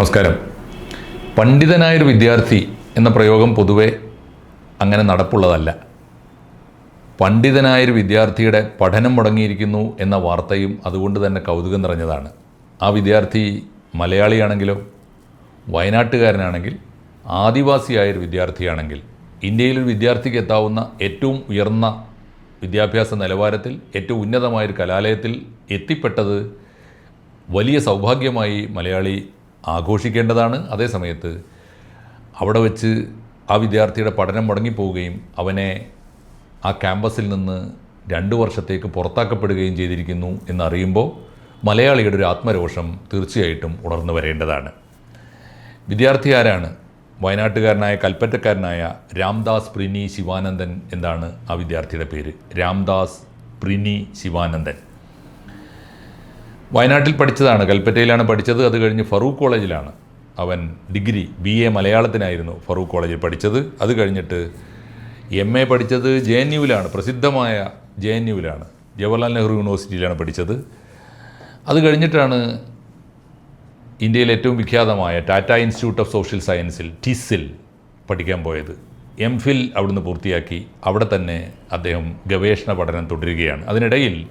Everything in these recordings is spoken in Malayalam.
നമസ്കാരം. പണ്ഡിതനായൊരു വിദ്യാർത്ഥി എന്ന പ്രയോഗം പൊതുവെ അങ്ങനെ നടപ്പുള്ളതല്ല. പണ്ഡിതനായൊരു വിദ്യാർത്ഥിയുടെ പഠനം മുടങ്ങിയിരിക്കുന്നു എന്ന വാർത്തയും അതുകൊണ്ട് തന്നെ കൗതുകം നിറഞ്ഞതാണ്. ആ വിദ്യാർത്ഥി മലയാളിയാണെങ്കിലോ വയനാട്ടുകാരനാണെങ്കിൽ ആദിവാസിയായൊരു വിദ്യാർത്ഥിയാണെങ്കിൽ ഇന്ത്യയിലൊരു വിദ്യാർത്ഥിക്ക് എത്താവുന്ന ഏറ്റവും ഉയർന്ന വിദ്യാഭ്യാസ നിലവാരത്തിൽ ഏറ്റവും ഉന്നതമായൊരു കലാലയത്തിൽ എത്തിപ്പെട്ടത് വലിയ സൗഭാഗ്യമായി മലയാളി ആഘോഷിക്കേണ്ടതാണ്. അതേസമയത്ത് അവിടെ വെച്ച് ആ വിദ്യാർത്ഥിയുടെ പഠനം മുടങ്ങിപ്പോവുകയും അവനെ ആ ക്യാമ്പസിൽ നിന്ന് രണ്ട് വർഷത്തേക്ക് പുറത്താക്കപ്പെടുകയും ചെയ്തിരിക്കുന്നു എന്നറിയുമ്പോൾ മലയാളിയുടെ ഒരു ആത്മരോഷം തീർച്ചയായിട്ടും ഉണർന്നു വരേണ്ടതാണ്. വിദ്യാർത്ഥി ആരാണ്? വയനാട്ടുകാരനായ കൽപ്പറ്റക്കാരനായ രാംദാസ് പ്രിനി ശിവാനന്ദൻ എന്നാണ് ആ വിദ്യാർത്ഥിയുടെ പേര്. രാംദാസ് പ്രിനി ശിവാനന്ദൻ. വയനാട്ടിൽ പഠിച്ചതാണ്. കൽപ്പറ്റയിലാണ് പഠിച്ചത്. അത് കഴിഞ്ഞ് ഫറൂഖ് കോളേജിലാണ്. അവൻ ഡിഗ്രി ബി എ മലയാളത്തിനായിരുന്നു ഫറൂഖ് കോളേജിൽ പഠിച്ചത്. അത് കഴിഞ്ഞിട്ട് എം എ പഠിച്ചത് ജെ എൻ യുവിലാണ് പ്രസിദ്ധമായ ജെ എൻ യുവിലാണ് ജവഹർലാൽ നെഹ്റു യൂണിവേഴ്സിറ്റിയിലാണ് പഠിച്ചത്. അത് കഴിഞ്ഞിട്ടാണ് ഇന്ത്യയിലെ ഏറ്റവും വിഖ്യാതമായ ടാറ്റ ഇൻസ്റ്റിറ്റ്യൂട്ട് ഓഫ് സോഷ്യൽ സയൻസിൽ ടിസിൽ പഠിക്കാൻ പോയത്. എം ഫിൽ അവിടുന്ന് പൂർത്തിയാക്കി. അവിടെ തന്നെ അദ്ദേഹം ഗവേഷണ പഠനം തുടരുകയാണ്. അതിനിടയിൽ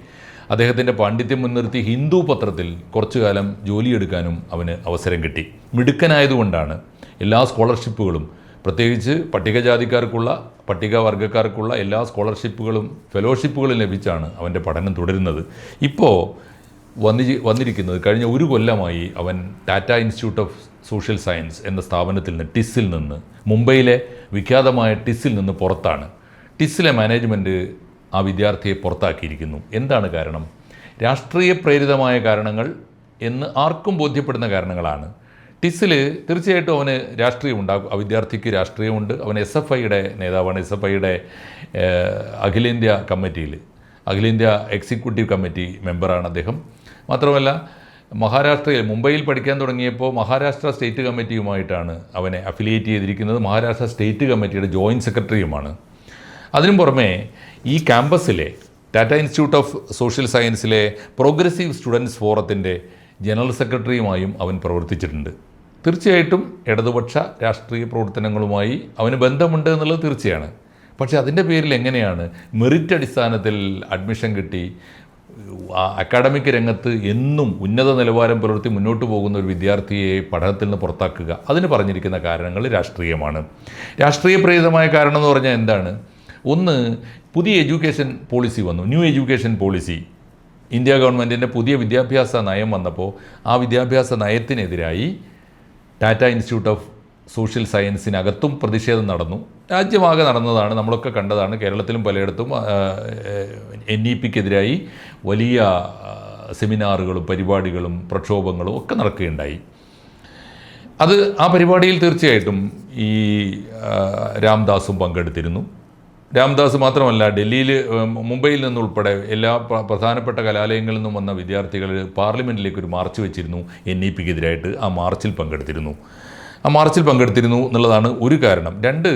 അദ്ദേഹത്തിന്റെ പാണ്ഡിത്യം മുൻനിർത്തി ഹിന്ദു പത്രത്തിൽ കുറച്ചു കാലം ജോലിയെടുക്കാനും അവന് അവസരം കിട്ടി. മിടുക്കനായതുകൊണ്ടാണ് എല്ലാ സ്കോളർഷിപ്പുകളും പ്രത്യേകിച്ച് പട്ടികജാതിക്കാർക്കുള്ള പട്ടികവർഗക്കാർക്കുള്ള എല്ലാ സ്കോളർഷിപ്പുകളും ഫെലോഷിപ്പുകളും ലഭിച്ചാണ് അവന്റെ പഠനം തുടരുന്നത്. ഇപ്പോൾ വന്നി വന്നിരിക്കുന്നത് കഴിഞ്ഞ ഒരു കൊല്ലമായി അവൻ Tata institute of social science എന്ന സ്ഥാപനത്തിൽ നിന്ന് ടിസ്സിൽ നിന്ന് മുംബൈയിലെ വിഖ്യാതമായ ടിസ്സിൽ നിന്ന് പുറത്താണ്. ടിസ്സിലെ മാനേജ്മെന്റ് ആ വിദ്യാർത്ഥിയെ പുറത്താക്കിയിരിക്കുന്നു. എന്താണ് കാരണം? രാഷ്ട്രീയ പ്രേരിതമായ കാരണങ്ങൾ എന്ന് ആർക്കും ബോധ്യപ്പെടുന്ന കാരണങ്ങളാണ്. ടിസിൽ തീർച്ചയായിട്ടും അവന് രാഷ്ട്രീയമുണ്ട് ആ വിദ്യാർത്ഥിക്ക് രാഷ്ട്രീയമുണ്ട്. അവൻ എസ് എഫ് ഐയുടെ നേതാവാണ്. എസ് എഫ് ഐയുടെ അഖിലേന്ത്യാ കമ്മിറ്റിയിൽ അഖിലേന്ത്യാ എക്സിക്യൂട്ടീവ് കമ്മിറ്റി മെമ്പറാണ് അദ്ദേഹം. മാത്രമല്ല മഹാരാഷ്ട്രയിൽ മുംബൈയിൽ പഠിക്കാൻ തുടങ്ങിയപ്പോൾ മഹാരാഷ്ട്ര സ്റ്റേറ്റ് കമ്മിറ്റിയുമായിട്ടാണ് അവനെ അഫിലിയേറ്റ് ചെയ്തിരിക്കുന്നത്. മഹാരാഷ്ട്ര സ്റ്റേറ്റ് കമ്മിറ്റിയുടെ ജോയിന്റ് സെക്രട്ടറിയുമാണ്. അതിനും പുറമെ ഈ ക്യാമ്പസിലെ ടാറ്റ ഇൻസ്റ്റിറ്റ്യൂട്ട് ഓഫ് സോഷ്യൽ സയൻസിലെ പ്രോഗ്രസീവ് സ്റ്റുഡൻസ് ഫോറത്തിന്റെ ജനറൽ സെക്രട്ടറിയുമായും അവൻ പ്രവർത്തിച്ചിട്ടുണ്ട്. തീർച്ചയായിട്ടും ഇടതുപക്ഷ രാഷ്ട്രീയ പ്രവർത്തനങ്ങളുമായി അവന് ബന്ധമുണ്ട് എന്നുള്ളത് തീർച്ചയാണ്. പക്ഷേ അതിന്റെ പേരിൽ എങ്ങനെയാണ് മെറിറ്റ് അടിസ്ഥാനത്തിൽ അഡ്മിഷൻ കിട്ടി അക്കാഡമിക് രംഗത്ത് എന്നും ഉന്നത നിലവാരം പുലർത്തി മുന്നോട്ട് പോകുന്ന ഒരു വിദ്യാർത്ഥിയെ പഠനത്തിൽ നിന്ന് പുറത്താക്കുക അതിന് പറഞ്ഞിരിക്കുന്ന കാരണങ്ങൾ രാഷ്ട്രീയമാണ്. രാഷ്ട്രീയ പ്രേരിതമായ കാരണം എന്ന് പറഞ്ഞാൽ എന്താണ്? ഒന്ന് പുതിയ എഡ്യൂക്കേഷൻ പോളിസി വന്നു. New education policy. ഇന്ത്യ ഗവൺമെന്റിന്റെ പുതിയ വിദ്യാഭ്യാസ നയം വന്നപ്പോൾ ആ വിദ്യാഭ്യാസ നയത്തിനെതിരായി ടാറ്റ ഇൻസ്റ്റിറ്റ്യൂട്ട് ഓഫ് സോഷ്യൽ സയൻസിനകത്തും പ്രതിഷേധം നടന്നു. രാജ്യമാകെ നടന്നതാണ് നമ്മളൊക്കെ കണ്ടതാണ്. കേരളത്തിലും പലയിടത്തും എൻ ഇ പിക്കെതിരായി വലിയ സെമിനാറുകളും പരിപാടികളും പ്രക്ഷോഭങ്ങളും ഒക്കെ നടക്കുകയുണ്ടായി. അത് ആ പരിപാടിയിൽ തീർച്ചയായിട്ടും ഈ രാംദാസും പങ്കെടുത്തിരുന്നു. രാംദാസ് മാത്രമല്ല ഡൽഹിയിൽ മുംബൈയിൽ നിന്നുൾപ്പെടെ എല്ലാ പ്ര- പ്രധാനപ്പെട്ട കലാലയങ്ങളിൽ നിന്നും വന്ന വിദ്യാർത്ഥികൾ പാർലമെന്റിലേക്ക് ഒരു മാർച്ച് വെച്ചിരുന്നു. എൻ ഇ പിക്കെതിരായിട്ട് ആ മാർച്ചിൽ പങ്കെടുത്തിരുന്നു. ആ മാർച്ചിൽ പങ്കെടുത്തിരുന്നു എന്നുള്ളതാണ് ഒരു കാരണം. രണ്ട്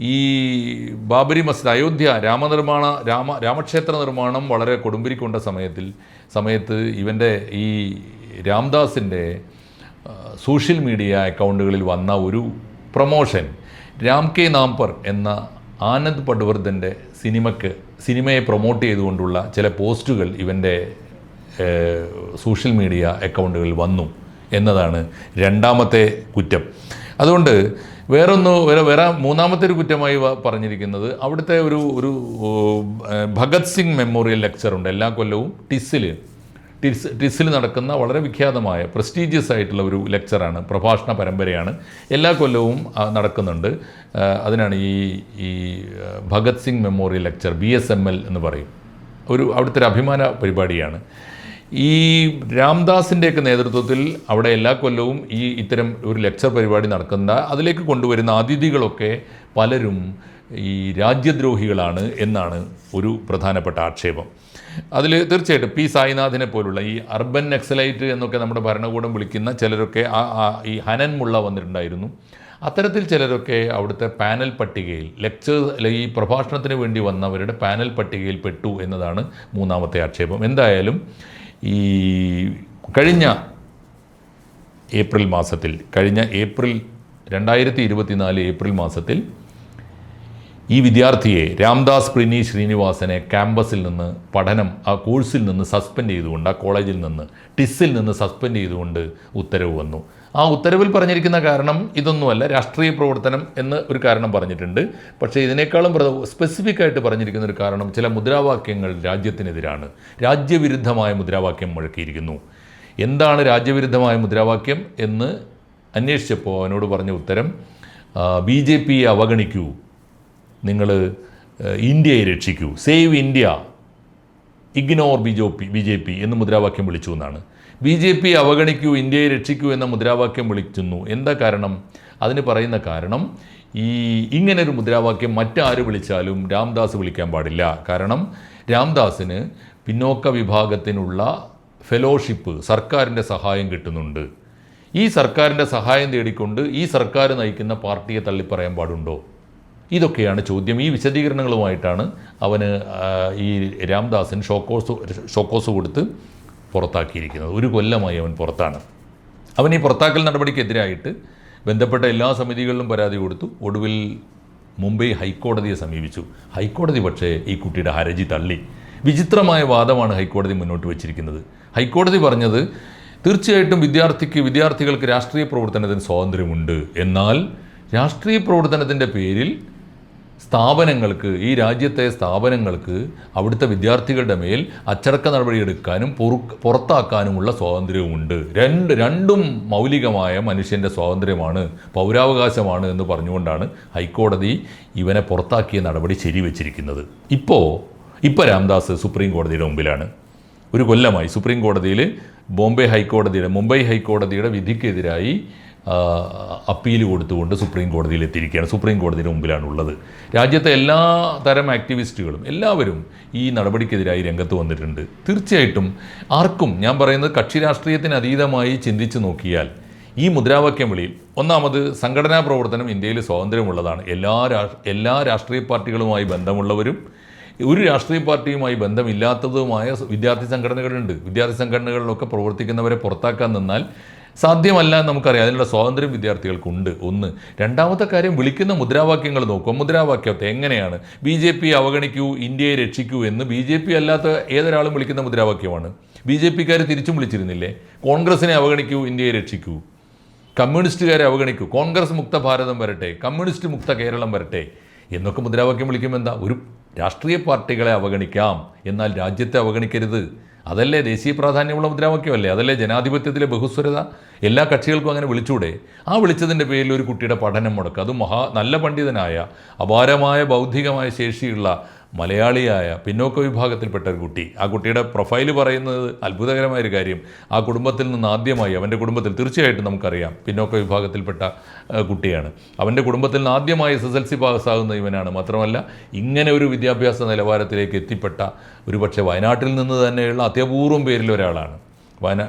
ഈ ബാബരി മസ്ജിദ് അയോധ്യ രാമനിർമ്മാണ രാമ രാമക്ഷേത്ര നിർമ്മാണം വളരെ കൊടുമ്പിരിക്കൊണ്ട സമയത്തിൽ സമയത്ത് ഇവന്റെ ഈ രാംദാസിന്റെ സോഷ്യൽ മീഡിയ അക്കൗണ്ടുകളിൽ വന്ന ഒരു പ്രൊമോഷൻ രാം കെ നാംപർ എന്ന ആനന്ദ് പട്വർദ്ധന്റെ സിനിമയ്ക്ക് സിനിമയെ പ്രൊമോട്ട് ചെയ്തുകൊണ്ടുള്ള ചില പോസ്റ്റുകൾ ഇവന്റെ സോഷ്യൽ മീഡിയ അക്കൗണ്ടുകളിൽ വന്നു എന്നതാണ് രണ്ടാമത്തെ കുറ്റം. അതുകൊണ്ട് വേറൊന്ന് വേറെ വേറെ മൂന്നാമത്തെ ഒരു കുറ്റമായി പറഞ്ഞിരിക്കുന്നത് അവിടുത്തെ ഒരു ഒരു ഭഗത് സിംഗ് മെമ്മോറിയൽ ലെക്ചറുണ്ട് എല്ലാ കൊല്ലവും ടിസ്സിൽ ടിസ് ടിസിൽ നടക്കുന്ന വളരെ വിഖ്യാതമായ പ്രസ്റ്റീജിയസ് ആയിട്ടുള്ള ഒരു ലെക്ചറാണ് പ്രഭാഷണ പരമ്പരയാണ്. എല്ലാ കൊല്ലവും നടക്കുന്നുണ്ട്. അതിനാണ് ഈ ഈ Bhagat Singh memorial lecture B S M L എന്ന് പറയും. ഒരു അവിടുത്തെ ഒരു അഭിമാന പരിപാടിയാണ്. ഈ രാംദാസിന്റെയൊക്കെ നേതൃത്വത്തിൽ അവിടെ എല്ലാ കൊല്ലവും ഈ ഇത്തരം ഒരു ലെക്ചർ പരിപാടി നടക്കുന്ന അതിലേക്ക് കൊണ്ടുവരുന്ന അതിഥികളൊക്കെ പലരും ഈ രാജ്യദ്രോഹികളാണ് എന്നാണ് ഒരു പ്രധാനപ്പെട്ട ആക്ഷേപം. അതിൽ തീർച്ചയായിട്ടും പി സായിനാഥിനെ പോലുള്ള ഈ അർബൻ നക്സലൈറ്റ് എന്നൊക്കെ നമ്മുടെ ഭരണകൂടം വിളിക്കുന്ന ചിലരൊക്കെ ഈ ഹനൻ മുള്ള വന്നിട്ടുണ്ടായിരുന്നു. അത്തരത്തിൽ ചിലരൊക്കെ അവിടുത്തെ പാനൽ പട്ടികയിൽ ലെക്ചർ ഈ പ്രഭാഷണത്തിന് വേണ്ടി വന്നവരുടെ പാനൽ പട്ടികയിൽ പെട്ടു എന്നതാണ് മൂന്നാമത്തെ ആക്ഷേപം. എന്തായാലും ഈ കഴിഞ്ഞ ഏപ്രിൽ മാസത്തിൽ കഴിഞ്ഞ ഏപ്രിൽ രണ്ടായിരത്തി ഇരുപത്തിനാല് ഏപ്രിൽ മാസത്തിൽ ഈ വിദ്യാർത്ഥിയെ രാംദാസ് പ്രിനി ശ്രീനിവാസനെ ക്യാമ്പസിൽ നിന്ന് പഠനം ആ കോഴ്സിൽ നിന്ന് സസ്പെൻഡ് ചെയ്തുകൊണ്ട് ആ കോളേജിൽ നിന്ന് ടിസ്സിൽ നിന്ന് സസ്പെൻഡ് ചെയ്തുകൊണ്ട് ഉത്തരവ് വന്നു. ആ ഉത്തരവിൽ പറഞ്ഞിരിക്കുന്ന കാരണം ഇതൊന്നുമല്ല രാഷ്ട്രീയ പ്രവർത്തനം എന്ന് ഒരു കാരണം പറഞ്ഞിട്ടുണ്ട്. പക്ഷേ ഇതിനേക്കാളും സ്പെസിഫിക് ആയിട്ട് പറഞ്ഞിരിക്കുന്ന ഒരു കാരണം ചില മുദ്രാവാക്യങ്ങൾ രാജ്യത്തിനെതിരാണ്. രാജ്യവിരുദ്ധമായ മുദ്രാവാക്യം മുഴക്കിയിരിക്കുന്നു. എന്താണ് രാജ്യവിരുദ്ധമായ മുദ്രാവാക്യം എന്ന് അന്വേഷിച്ചപ്പോൾ അവനോട് പറഞ്ഞ ഉത്തരം ബി ജെ പിയെ അവഗണിക്കൂ നിങ്ങൾ ഇന്ത്യയെ രക്ഷിക്കൂ. Save India. Ignore B J P B J P എന്ന് മുദ്രാവാക്യം വിളിച്ചു എന്നാണ്. ബി ജെ പി അവഗണിക്കൂ ഇന്ത്യയെ രക്ഷിക്കൂ എന്ന മുദ്രാവാക്യം വിളിക്കുന്നു. എന്താ കാരണം? അതിന് പറയുന്ന കാരണം ഈ ഇങ്ങനൊരു മുദ്രാവാക്യം മറ്റാര് വിളിച്ചാലും രാംദാസ് വിളിക്കാൻ പാടില്ല. കാരണം രാംദാസിന് പിന്നോക്ക വിഭാഗത്തിനുള്ള ഫെലോഷിപ്പ് സർക്കാരിന്റെ സഹായം കിട്ടുന്നുണ്ട്. ഈ സർക്കാരിന്റെ സഹായം തേടിക്കൊണ്ട് ഈ സർക്കാർ നയിക്കുന്ന പാർട്ടിയെ തള്ളിപ്പറയാൻ പാടുണ്ടോ? ഇതൊക്കെയാണ് ചോദ്യം. ഈ വിശദീകരണങ്ങളുമായിട്ടാണ് അവന് ഈ രാംദാസൻ ഷോക്കോസ് ഷോക്കോസ് കൊടുത്ത് പുറത്താക്കിയിരിക്കുന്നത്. ഒരു കൊല്ലമായി അവൻ പുറത്താണ്. അവൻ ഈ പുറത്താക്കൽ നടപടിക്കെതിരായിട്ട് ബന്ധപ്പെട്ട എല്ലാ സമിതികളിലും പരാതി കൊടുത്തു. ഒടുവിൽ മുംബൈ ഹൈക്കോടതിയെ സമീപിച്ചു. ഹൈക്കോടതി പക്ഷേ ഈ കുട്ടിയുടെ ഹരജി തള്ളി. വിചിത്രമായ വാദമാണ് ഹൈക്കോടതി മുന്നോട്ട് വച്ചിരിക്കുന്നത്. ഹൈക്കോടതി പറഞ്ഞത് തീർച്ചയായിട്ടും വിദ്യാർത്ഥിക്ക് വിദ്യാർത്ഥികൾക്ക് രാഷ്ട്രീയ പ്രവർത്തനത്തിന് സ്വാതന്ത്ര്യമുണ്ട്. എന്നാൽ രാഷ്ട്രീയ പ്രവർത്തനത്തിന്റെ പേരിൽ സ്ഥാപനങ്ങൾക്ക് ഈ രാജ്യത്തെ സ്ഥാപനങ്ങൾക്ക് അവിടുത്തെ വിദ്യാർത്ഥികളുടെ മേൽ അച്ചടക്ക നടപടിയെടുക്കാനും പൊറു- പുറത്താക്കാനുമുള്ള സ്വാതന്ത്ര്യവുമുണ്ട്. രണ്ട് രണ്ടും മൗലികമായ മനുഷ്യന്റെ സ്വാതന്ത്ര്യമാണ് പൗരാവകാശമാണ് എന്ന് പറഞ്ഞുകൊണ്ടാണ് ഹൈക്കോടതി ഇവനെ പുറത്താക്കിയ നടപടി ശരിവെച്ചിരിക്കുന്നത്. ഇപ്പോൾ ഇപ്പോൾ രാംദാസ് സുപ്രീം കോടതിയുടെ മുമ്പിലാണ്. ഒരു കൊല്ലമായി സുപ്രീം കോടതിയിൽ ബോംബെ ഹൈക്കോടതിയുടെ മുംബൈ ഹൈക്കോടതിയുടെ വിധിക്കെതിരായി അപ്പീൽ കൊടുത്തുകൊണ്ട് സുപ്രീം കോടതിയിൽ എത്തിയിരിക്കുകയാണ്. സുപ്രീം കോടതിയുടെ മുമ്പിലാണ് ഉള്ളത് രാജ്യത്തെ എല്ലാ തരം ആക്ടിവിസ്റ്റുകളും എല്ലാവരും ഈ നടപടിക്കെതിരായി രംഗത്ത് വന്നിട്ടുണ്ട്. തീർച്ചയായിട്ടും ആർക്കും ഞാൻ പറയുന്നത് കക്ഷി രാഷ്ട്രീയത്തിന് അതീതമായി ചിന്തിച്ചു നോക്കിയാൽ ഈ മുദ്രാവാക്യം വിളിയിൽ ഒന്നാമത് സംഘടനാ പ്രവർത്തനം ഇന്ത്യയിൽ സ്വാതന്ത്ര്യമുള്ളതാണ്. എല്ലാ എല്ലാ രാഷ്ട്രീയ പാർട്ടികളുമായി ബന്ധമുള്ളവരും ഒരു രാഷ്ട്രീയ പാർട്ടിയുമായി ബന്ധമില്ലാത്തതുമായ വിദ്യാർത്ഥി സംഘടനകളുണ്ട്. വിദ്യാർത്ഥി സംഘടനകളിലൊക്കെ പ്രവർത്തിക്കുന്നവരെ പുറത്താക്കാൻ നിന്നാൽ സാധ്യമല്ല എന്ന് നമുക്കറിയാം. അതിനുള്ള സ്വാതന്ത്ര്യം വിദ്യാർത്ഥികൾക്കുണ്ട്. ഒന്ന്. രണ്ടാമത്തെ കാര്യം വിളിക്കുന്ന മുദ്രാവാക്യങ്ങൾ നോക്കുക മുദ്രാവാക്യത്തെ എങ്ങനെയാണ്? ബി ജെ പി അവഗണിക്കൂ ഇന്ത്യയെ രക്ഷിക്കൂ എന്ന് ബി ജെ പി അല്ലാത്ത ഏതൊരാളും വിളിക്കുന്ന മുദ്രാവാക്യമാണ്. ബി ജെ പിക്കാർ തിരിച്ചും വിളിച്ചിരുന്നില്ലേ? കോൺഗ്രസിനെ അവഗണിക്കൂ ഇന്ത്യയെ രക്ഷിക്കൂ. കമ്മ്യൂണിസ്റ്റുകാരെ അവഗണിക്കൂ. കോൺഗ്രസ് മുക്ത ഭാരതം വരട്ടെ കമ്മ്യൂണിസ്റ്റ് മുക്ത കേരളം വരട്ടെ എന്നൊക്കെ മുദ്രാവാക്യം വിളിക്കുമ്പോൾ എന്താ? ഒരു രാഷ്ട്രീയ പാർട്ടികളെ അവഗണിക്കാം. എന്നാൽ രാജ്യത്തെ അവഗണിക്കരുത്. അതല്ലേ ദേശീയ പ്രാധാന്യമുള്ള മുദ്രാവാക്യമല്ലേ? അതല്ലേ ജനാധിപത്യത്തിലെ ബഹുസ്വരത? എല്ലാ കക്ഷികൾക്കും അങ്ങനെ വിളിച്ചൂടെ? ആ വിളിച്ചതിന്റെ പേരിൽ ഒരു കുട്ടിയുടെ പഠനം മുടക്കുക. അത് മഹാ നല്ല പണ്ഡിതനായ അപാരമായ ബൗദ്ധികമായ ശേഷിയുള്ള മലയാളിയായ പിന്നോക്ക വിഭാഗത്തിൽപ്പെട്ട ഒരു കുട്ടി. ആ കുട്ടിയുടെ പ്രൊഫൈൽ പറയുന്നത് അത്ഭുതകരമായൊരു കാര്യം. ആ കുടുംബത്തിൽ നിന്ന് ആദ്യമായി അവന്റെ കുടുംബത്തിൽ തീർച്ചയായിട്ടും നമുക്കറിയാം പിന്നോക്ക വിഭാഗത്തിൽപ്പെട്ട കുട്ടിയാണ്. അവന്റെ കുടുംബത്തിൽ നിന്ന് ആദ്യമായി എസ് എസ് എൽ സി പാസ്സാകുന്ന ഇവനാണ്. മാത്രമല്ല ഇങ്ങനെ ഒരു വിദ്യാഭ്യാസ നിലവാരത്തിലേക്ക് എത്തിപ്പെട്ട ഒരുപക്ഷെ വയനാട്ടിൽ നിന്ന് തന്നെയുള്ള അത്യപൂർവം പേരിൽ ഒരാളാണ്. വയനാ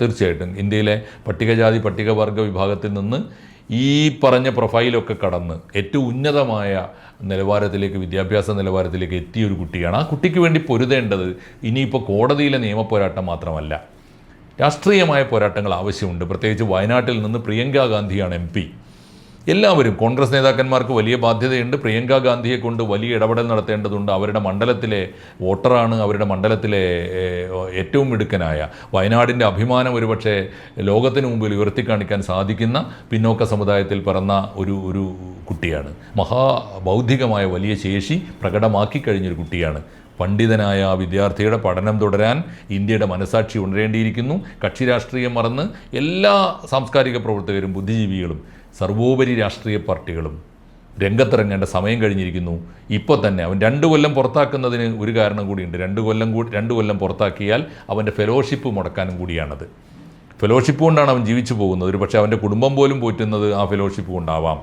തീർച്ചയായിട്ടും ഇന്ത്യയിലെ പട്ടികജാതി പട്ടികവർഗ വിഭാഗത്തിൽ നിന്ന് ഈ പറഞ്ഞ പ്രൊഫൈലൊക്കെ കടന്ന് ഏറ്റവും ഉന്നതമായ നിലവാരത്തിലേക്ക് വിദ്യാഭ്യാസ നിലവാരത്തിലേക്ക് എത്തിയ ഒരു കുട്ടിയാണ്. ആ കുട്ടിക്ക് വേണ്ടി പൊരുതേണ്ടത് ഇനിയിപ്പോൾ കോടതിയിലെ നിയമപോരാട്ടം മാത്രമല്ല രാഷ്ട്രീയമായ പോരാട്ടങ്ങൾ ആവശ്യമുണ്ട്. പ്രത്യേകിച്ച് വയനാട്ടിൽ നിന്ന് പ്രിയങ്ക ഗാന്ധിയാണ് എം എല്ലാവരും കോൺഗ്രസ് നേതാക്കന്മാർക്ക് വലിയ ബാധ്യതയുണ്ട്. പ്രിയങ്ക ഗാന്ധിയെ കൊണ്ട് വലിയ ഇടപെടൽ നടത്തേണ്ടതുണ്ട്. അവരുടെ മണ്ഡലത്തിലെ വോട്ടറാണ് അവരുടെ മണ്ഡലത്തിലെ ഏറ്റവും മിടുക്കനായ. വയനാടിന്റെ അഭിമാനം ഒരുപക്ഷെ ലോകത്തിന് മുമ്പിൽ ഉയർത്തി കാണിക്കാൻ സാധിക്കുന്ന പിന്നോക്ക സമുദായത്തിൽ പിറന്ന ഒരു ഒരു കുട്ടിയാണ്. മഹാബൗദ്ധികമായ വലിയ ശേഷി പ്രകടമാക്കി കഴിഞ്ഞൊരു കുട്ടിയാണ്. പണ്ഡിതനായ വിദ്യാർത്ഥിയുടെ പഠനം തുടരാൻ ഇന്ത്യയുടെ മനസാക്ഷി ഉണരേണ്ടിയിരിക്കുന്നു. കക്ഷി രാഷ്ട്രീയം മറന്ന് എല്ലാ സാംസ്കാരിക പ്രവർത്തകരും ബുദ്ധിജീവികളും സർവോപരി രാഷ്ട്രീയ പാർട്ടികളും രംഗത്തിറങ്ങേണ്ട സമയം കഴിഞ്ഞിരിക്കുന്നു. ഇപ്പോൾ തന്നെ അവൻ രണ്ട് കൊല്ലം പുറത്താക്കുന്നതിന് ഒരു കാരണം കൂടിയുണ്ട്. രണ്ട് കൊല്ലം കൂടി രണ്ട് കൊല്ലം പുറത്താക്കിയാൽ അവന്റെ ഫെലോഷിപ്പ് മുടക്കാനും കൂടിയാണത്. ഫെലോഷിപ്പ് കൊണ്ടാണ് അവൻ ജീവിച്ചു പോകുന്നത്. ഒരു പക്ഷേ അവന്റെ കുടുംബം പോലും പോറ്റുന്നത് ആ ഫെലോഷിപ്പ് കൊണ്ടാവാം.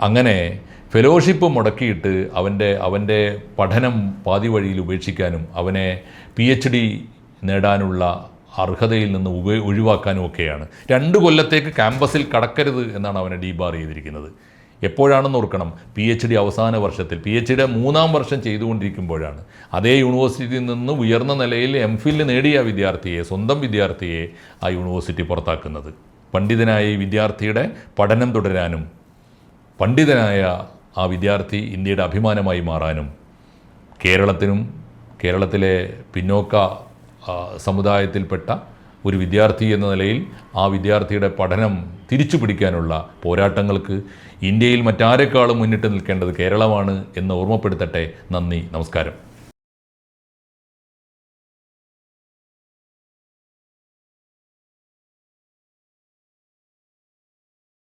അങ്ങനെ ഫെലോഷിപ്പ് മുടക്കിയിട്ട് അവന്റെ അവന്റെ പഠനം പാതി വഴിയിൽ ഉപേക്ഷിക്കാനും അവനെ പി എച്ച് ഡി നേടാനുള്ള അർഹതയിൽ നിന്ന് ഉപ ഒഴിവാക്കാനും ഒക്കെയാണ്. രണ്ട് കൊല്ലത്തേക്ക് ക്യാമ്പസിൽ കടക്കരുത് എന്നാണ് അവനെ ഡീബാർ ചെയ്തിരിക്കുന്നത്. എപ്പോഴാണെന്ന് ഓർക്കണം. പി എച്ച് ഡി അവസാന വർഷത്തിൽ പി എച്ച് ഡിയുടെ മൂന്നാം വർഷം ചെയ്തുകൊണ്ടിരിക്കുമ്പോഴാണ്. അതേ യൂണിവേഴ്സിറ്റിയിൽ നിന്ന് ഉയർന്ന നിലയിൽ എം ഫിൽ നേടിയ വിദ്യാർത്ഥിയെ സ്വന്തം വിദ്യാർത്ഥിയെ ആ യൂണിവേഴ്സിറ്റി പുറത്താക്കുന്നത്. പണ്ഡിതനായ ഈ വിദ്യാർത്ഥിയുടെ പഠനം തുടരാനും പണ്ഡിതനായ ആ വിദ്യാർത്ഥി ഇന്ത്യയുടെ അഭിമാനമായി മാറാനും കേരളത്തിനും കേരളത്തിലെ പിന്നോക്ക സമുദായത്തിൽപ്പെട്ട ഒരു വിദ്യാർത്ഥി എന്ന നിലയിൽ ആ വിദ്യാർത്ഥിയുടെ പഠനം തിരിച്ചു പിടിക്കാനുള്ള പോരാട്ടങ്ങൾക്ക് ഇന്ത്യയിൽ മറ്റാരെക്കാളും മുന്നിട്ട് നിൽക്കേണ്ടത് കേരളമാണ് എന്ന് ഓർമ്മപ്പെടുത്തട്ടെ. നന്ദി നമസ്കാരം.